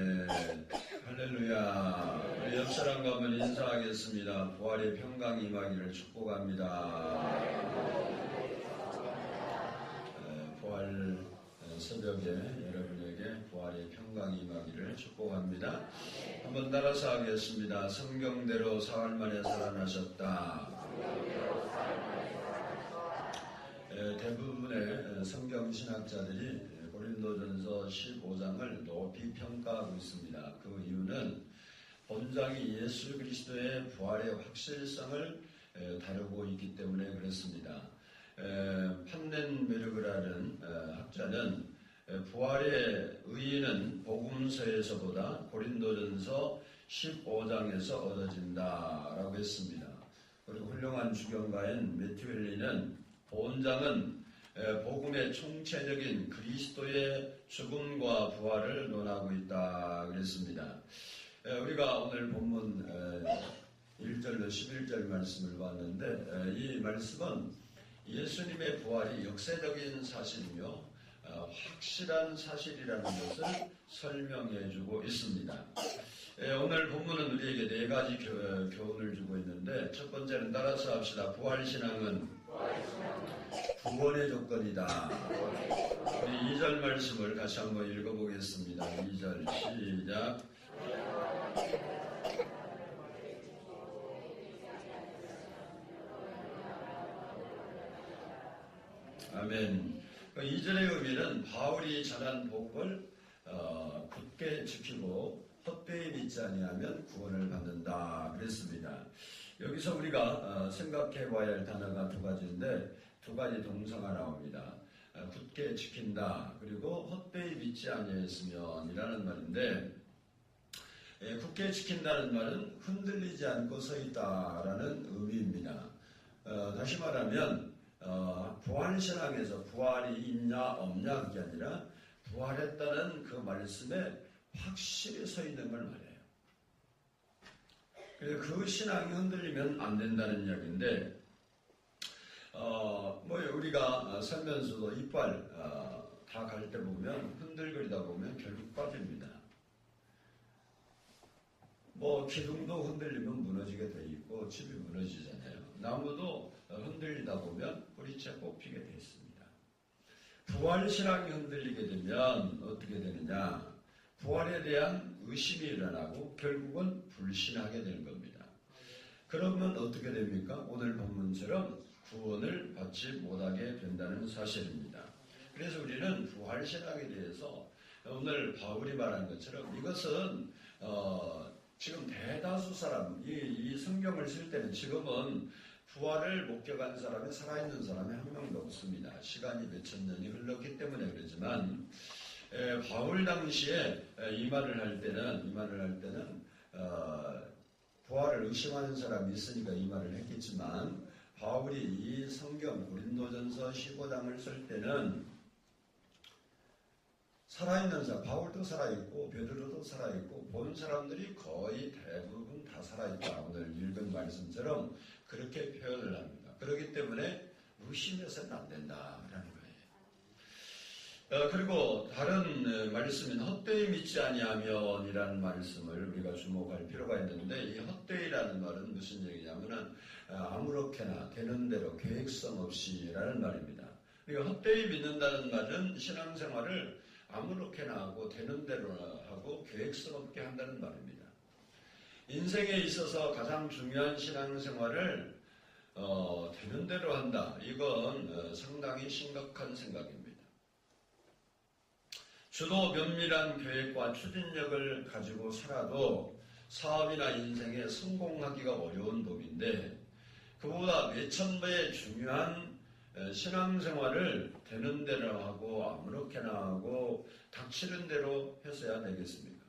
네, 할렐루야. 옆 사람과 한번 인사하겠습니다. 부활의 평강 임하기를 축복합니다. 네, 부활 새벽에 여러분에게 부활의 평강 임하기를 축복합니다. 한번 따라서 하겠습니다. 성경대로 사흘 만에 살아나셨다. 네, 대부분의 성경 신학자들이 고린도전서 15장을 높이 평가하고 있습니다. 그 이유는 본장이 예수 그리스도의 부활의 확실성을 다루고 있기 때문에 그렇습니다. 판넨베르그라는 학자는 부활의 의의는 복음서에서보다 고린도전서 15장에서 얻어진다라고 했습니다. 그리고 훌륭한 주경가인 매튜엘리는 본장은 복음의 총체적인 그리스도의 죽음과 부활을 논하고 있다 그랬습니다. 우리가 오늘 본문 1절로 11절 말씀을 봤는데 이 말씀은 예수님의 부활이 역사적인 사실이며 어, 확실한 사실이라는 것을 설명해 주고 있습니다. 오늘 본문은 우리에게 네 가지 교 훈을 주고 있는데 첫 번째는 따라서 합시다. 부활신앙은 구원의 조건이다. 우리 2절 말씀을 다시 한번 읽어보겠습니다. 2절 시작. 아멘. 2절의 그 의미는 바울이 전한 복음을 어, 굳게 지키고 헛되이 믿지 아니하면 구원을 받는다 그랬습니다. 여기서 우리가 어, 생각해 봐야 할 단어가 두 가지인데 두 가지 동사가 나옵니다. 어, 굳게 지킨다 그리고 헛되이 믿지 아니했으면이라는 말인데 예, 굳게 지킨다는 말은 흔들리지 않고 서 있다라는 의미입니다. 어, 다시 말하면 어, 부활신앙에서 부활이 있냐 없냐 그게 아니라 부활했다는 그 말씀에 확실히 서 있는 걸 말해요. 그래서 그 신앙이 흔들리면 안 된다는 이야기인데, 어, 뭐, 우리가 살면서도 이빨, 어, 다갈 때 보면, 흔들거리다 보면 결국 빠집니다. 뭐, 기둥도 흔들리면 무너지게 돼 있고, 집이 무너지잖아요. 나무도 흔들리다 보면 뿌리채 뽑히게 돼 있습니다. 부활신앙이 흔들리게 되면 어떻게 되느냐? 부활에 대한 의심이 일어나고 결국은 불신하게 되는 겁니다. 그러면 어떻게 됩니까? 오늘 본문처럼 구원을 받지 못하게 된다는 사실입니다. 그래서 우리는 부활신앙에 대해서 오늘 바울이 말한 것처럼 이것은 어, 지금 대다수 사람 이, 이 성경을 쓸 때는 지금은 부활을 목격한 사람이 살아있는 사람이 한 명도 없습니다. 시간이 몇천 년이 흘렀기 때문에 그러지만 에, 바울 당시에 에, 이 말을 할 때는 이 말을 할 때는 어, 부활을 의심하는 사람이 있으니까 이 말을 했겠지만 바울이 이 성경 고린도전서 15장을 쓸 때는 살아있는 사람, 바울도 살아있고 베드로도 살아있고 본 사람들이 거의 대부분 다 살아있다. 오늘 읽은 말씀처럼 그렇게 표현을 합니다. 그렇기 때문에 의심해서는 안 된다라는 거예요. 어, 그리고 다른 어, 말씀인 헛되이 믿지 아니하면이라는 말씀을 우리가 주목할 필요가 있는데 이 헛되이라는 말은 무슨 얘기냐면은 어, 아무렇게나 되는 대로 계획성 없이라는 말입니다. 그러니까 헛되이 믿는다는 말은 신앙생활을 아무렇게나 하고 되는 대로 하고 계획성 없게 한다는 말입니다. 인생에 있어서 가장 중요한 신앙생활을 어, 되는 대로 한다. 이건 어, 상당히 심각한 생각입니다. 주도 면밀한 계획과 추진력을 가지고 살아도 사업이나 인생에 성공하기가 어려운 법인데 그보다 몇천 배의 중요한 신앙생활을 되는 대로 하고 아무렇게나 하고 닥치는 대로 했어야 되겠습니까?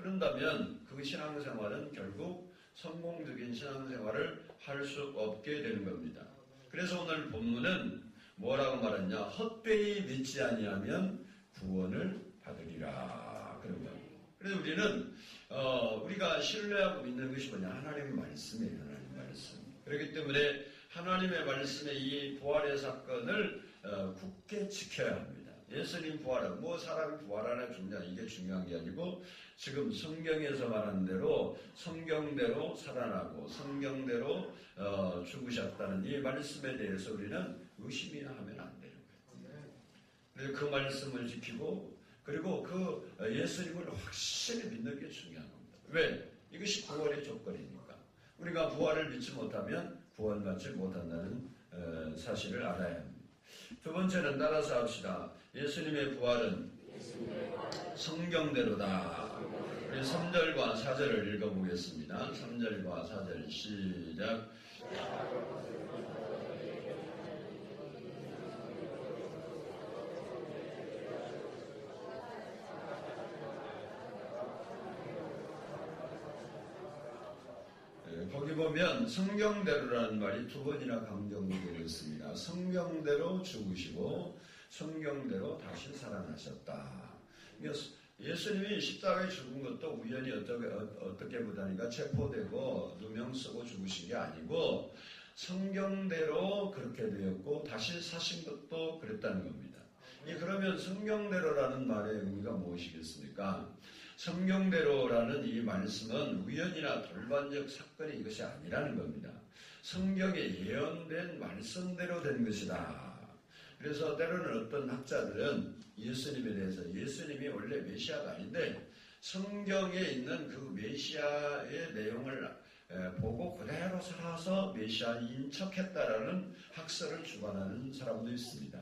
그런다면 그 신앙생활은 결국 성공적인 신앙생활을 할 수 없게 되는 겁니다. 그래서 오늘 본문은 뭐라고 말했냐? 헛되이 믿지 아니하면 구원을 받으리라. 그런 거예요. 그래서 우리는 어, 우리가 신뢰하고 믿는 것이 뭐냐? 하나님의 말씀이에요. 하나님 말씀. 그렇기 때문에 하나님의 말씀의 이 부활의 사건을 어, 굳게 지켜야 합니다. 예수님 부활은 뭐 사람이 부활하나 죽냐 이게 중요한 게 아니고 지금 성경에서 말한 대로 성경대로 살아나고 성경대로 어, 죽으셨다는 이 말씀에 대해서 우리는 의심이나 하면 안 되는 거예요. 그래서 그 말씀을 지키고 그리고 그 예수님을 확실히 믿는 게 중요한 겁니다. 왜? 이것이 부활의 조건이니까. 우리가 부활을 믿지 못하면 구원받지 못한다는 어, 사실을 알아야 합니다. 두 번째는 따라서 합시다. 예수님의 부활은 성경대로다. 우리 3절과 4절을 읽어보겠습니다. 3절과 4절 시작. 예, 거기 보면 성경대로라는 말이 두 번이나 강조되어 있습니다. 성경대로 죽으시고 성경대로 다시 살아나셨다. 예수님이 십자가에 죽은 것도 우연히 어떻게, 어떻게 보다니까 체포되고 누명 쓰고 죽으신 게 아니고 성경대로 그렇게 되었고 다시 사신 것도 그랬다는 겁니다. 예, 그러면 성경대로라는 말의 의미가 무엇이겠습니까? 성경대로라는 이 말씀은 우연이나 돌반적 사건이 이것이 아니라는 겁니다. 성경에 예언된 말씀대로 된 것이다. 그래서 때로는 어떤 학자들은 예수님에 대해서 예수님이 원래 메시아가 아닌데 성경에 있는 그 메시아의 내용을 보고 그대로 살아서 메시아인 척했다라는 학설을 주관하는 사람도 있습니다.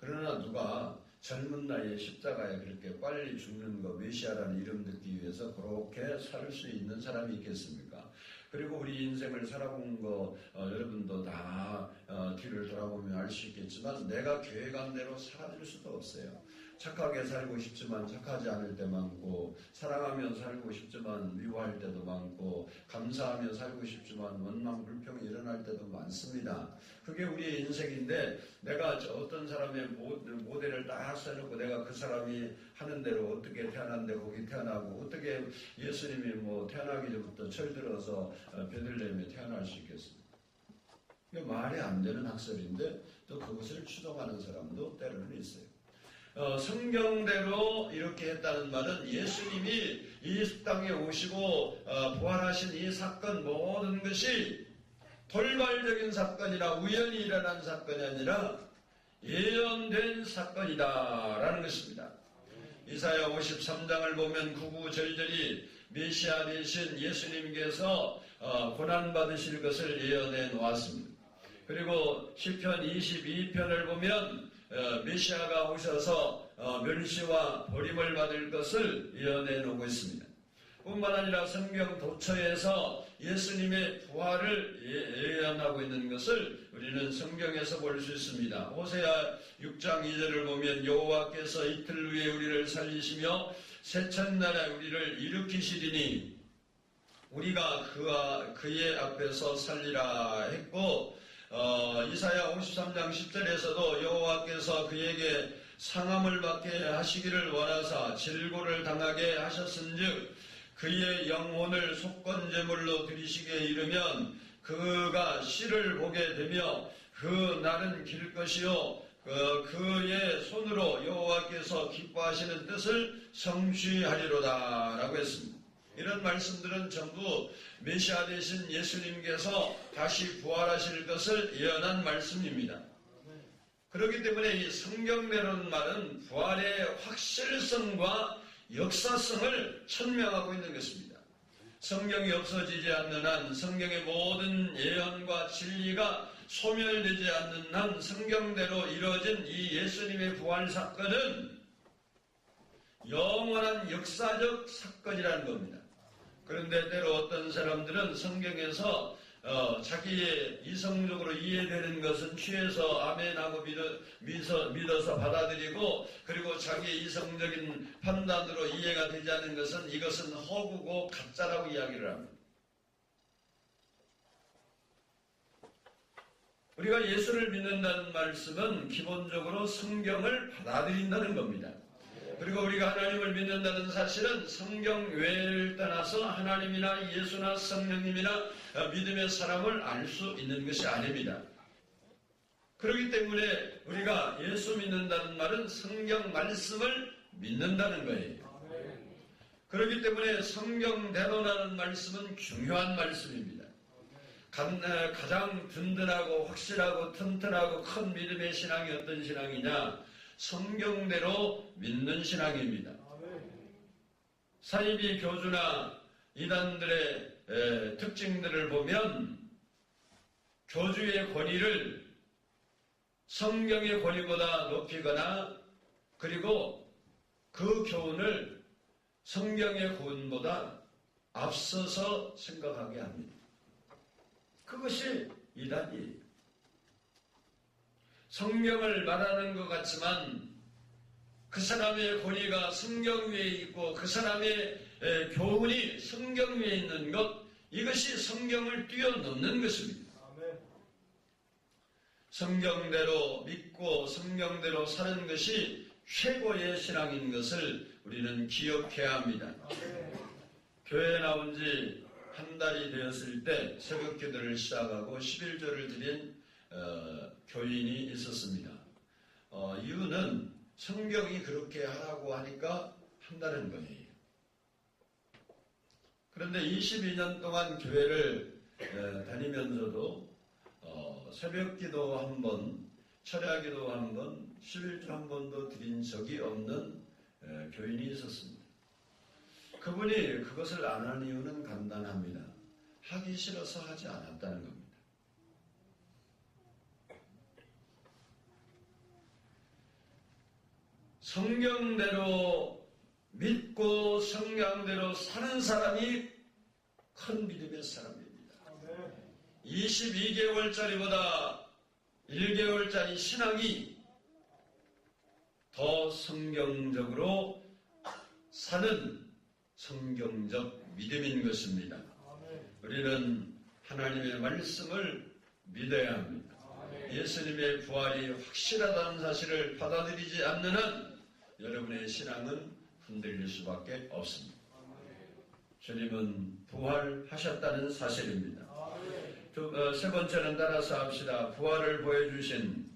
그러나 누가 젊은 나이에 십자가에 그렇게 빨리 죽는 거 메시아라는 이름 듣기 위해서 그렇게 살 수 있는 사람이 있겠습니까? 그리고 우리 인생을 살아본 거 어, 여러분도 다 어, 뒤를 돌아보면 알 수 있겠지만 내가 계획한 대로 살아질 수도 없어요. 착하게 살고 싶지만 착하지 않을 때 많고 사랑하며 살고 싶지만 미워할 때도 많고 감사하며 살고 싶지만 원망 불평이 일어날 때도 많습니다. 그게 우리의 인생인데 내가 어떤 사람의 모델을 딱 써놓고 내가 그 사람이 하는 대로 어떻게 태어났는데 거기 태어나고 어떻게 예수님이 뭐 태어나기 전부터 철들어서 어, 베들레헴에 태어날 수 있겠습니까? 말이 안 되는 학설인데 또 그것을 추동하는 사람도 때로는 있어요. 어, 성경대로 이렇게 했다는 말은 예수님이 이 땅에 오시고 어, 부활하신 이 사건 모든 것이 돌발적인 사건이나 우연히 일어난 사건이 아니라 예언된 사건이다라는 것입니다. 이사야 53장을 보면 구구절절히 메시아 대신 예수님께서 어, 고난받으실 것을 예언해 놓았습니다. 그리고 시편 22편을 보면 어, 메시아가 오셔서 어, 멸시와 버림을 받을 것을 예언해 놓고 있습니다. 뿐만 아니라 성경 도처에서 예수님의 부활을 예, 예언하고 있는 것을 우리는 성경에서 볼 수 있습니다. 호세아 6장 2절을 보면 여호와께서 이틀 후에 우리를 살리시며 새 첫날에 우리를 일으키시리니 우리가 그와 그의 앞에서 살리라 했고 어, 이사야 53장 10절에서도 여호와께서 그에게 상함을 받게 하시기를 원하사 질고를 당하게 하셨은즉 그의 영혼을 속건제물로 드리시게 이르면 그가 씨를 보게 되며 그 날은 길 것이요 그, 그의 손으로 여호와께서 기뻐하시는 뜻을 성취하리로다 라고 했습니다. 이런 말씀들은 전부 메시아 되신 예수님께서 다시 부활하실 것을 예언한 말씀입니다. 그렇기 때문에 이 성경대로는 말은 부활의 확실성과 역사성을 천명하고 있는 것입니다. 성경이 없어지지 않는 한 성경의 모든 예언과 진리가 소멸되지 않는 한 성경대로 이루어진 이 예수님의 부활 사건은 영원한 역사적 사건이라는 겁니다. 그런데 때로 어떤 사람들은 성경에서 어, 자기의 이성적으로 이해되는 것은 취해서 아멘하고 믿어, 믿어, 믿어서 받아들이고 그리고 자기의 이성적인 판단으로 이해가 되지 않는 것은 이것은 허구고 가짜라고 이야기를 합니다. 우리가 예수를 믿는다는 말씀은 기본적으로 성경을 받아들인다는 겁니다. 그리고 우리가 하나님을 믿는다는 사실은 성경 외를 떠나서 하나님이나 예수나 성령님이나 믿음의 사람을 알 수 있는 것이 아닙니다. 그렇기 때문에 우리가 예수 믿는다는 말은 성경 말씀을 믿는다는 거예요. 그렇기 때문에 성경대로라는 말씀은 중요한 말씀입니다. 간- 어, 가장 든든하고 확실하고 튼튼하고 큰 믿음의 신앙이 어떤 신앙이냐? 성경대로 믿는 신앙입니다. 사이비 교주나 이단들의 에, 특징들을 보면 교주의 권위를 성경의 권위보다 높이거나 그리고 그 교훈을 성경의 교훈보다 앞서서 생각하게 합니다. 그것이 이단이에요. 성경을 말하는 것 같지만 그 사람의 권위가 성경 위에 있고 그 사람의 에, 교훈이 성경 위에 있는 것 이것이 성경을 뛰어넘는 것입니다. 성경대로 믿고 성경대로 사는 것이 최고의 신앙인 것을 우리는 기억해야 합니다. 교회에 나온 지 한 달이 되었을 때 새벽 기도를 시작하고 11조를 드린 어, 교인이 있었습니다. 어, 이유는 성경이 그렇게 하라고 하니까 한다는 거예요. 그런데 22년 동안 교회를 에, 다니면서도 어, 새벽 기도 한 번, 철야 기도 한 번, 11조 한 번도 드린 적이 없는 에, 교인이 있었습니다. 그분이 그것을 안 하는 이유는 간단합니다. 하기 싫어서 하지 않았다는 겁니다. 성경대로 믿고 성경대로 사는 사람이 큰 믿음의 사람입니다. 22개월짜리보다 1개월짜리 신앙이 더 성경적으로 사는 성경적 믿음인 것입니다. 우리는 하나님의 말씀을 믿어야 합니다. 예수님의 부활이 확실하다는 사실을 받아들이지 않는 한 여러분의 신앙은 흔들릴 수밖에 없습니다. 주님은 부활하셨다는 사실입니다. 두, 어, 세 번째는 따라서 합시다. 부활을 보여주신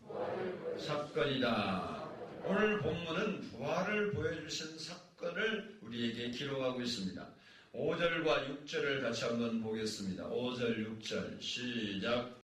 사건이다. 오늘 본문은 부활을 보여주신 사건을 우리에게 기록하고 있습니다. 5절과 6절을 같이 한번 보겠습니다. 5절, 6절 시작.